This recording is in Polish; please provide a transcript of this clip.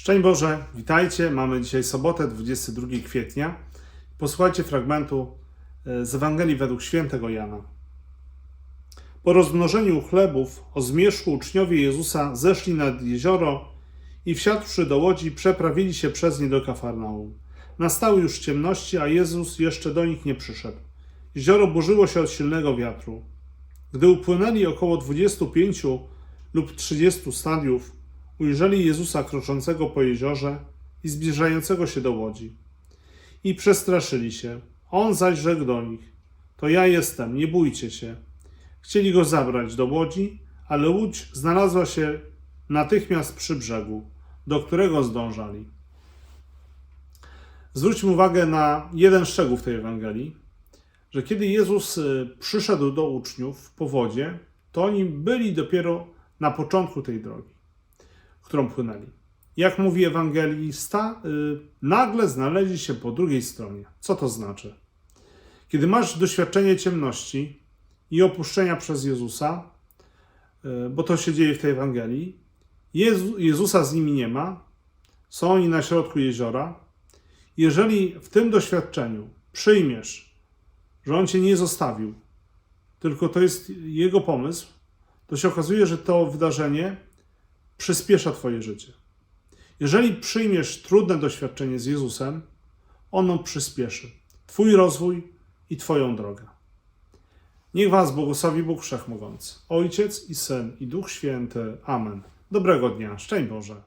Szczęść Boże, witajcie. Mamy dzisiaj sobotę, 22 kwietnia. Posłuchajcie fragmentu e, z Ewangelii według świętego Jana. Po rozmnożeniu chlebów o zmierzchu uczniowie Jezusa zeszli nad jezioro i wsiadłszy do łodzi przeprawili się przez nie do Kafarnaum. Nastały już ciemności, a Jezus jeszcze do nich nie przyszedł. Jezioro burzyło się od silnego wiatru. Gdy upłynęli około 25 lub 30 stadiów, ujrzeli Jezusa kroczącego po jeziorze i zbliżającego się do łodzi. I przestraszyli się. On zaś rzekł do nich: To ja jestem, nie bójcie się. Chcieli go zabrać do łodzi, ale łódź znalazła się natychmiast przy brzegu, do którego zdążali. Zwróćmy uwagę na jeden szczegół w tej Ewangelii, że kiedy Jezus y, przyszedł do uczniów po wodzie, to oni byli dopiero na początku tej drogi, którą płynęli. Jak mówi ewangelista, y, nagle znaleźli się po drugiej stronie. Co to znaczy? Kiedy masz doświadczenie ciemności i opuszczenia przez Jezusa, y, bo to się dzieje w tej Ewangelii, Jezu, Jezusa z nimi nie ma, są oni na środku jeziora. Jeżeli w tym doświadczeniu przyjmiesz, że On cię nie zostawił, tylko to jest Jego pomysł, to się okazuje, że to wydarzenie przyspiesza Twoje życie. Jeżeli przyjmiesz trudne doświadczenie z Jezusem, ono przyspieszy Twój rozwój i Twoją drogę. Niech Was błogosławi Bóg Wszechmogący, Ojciec i Syn i Duch Święty. Amen. Dobrego dnia. Szczęść Boże.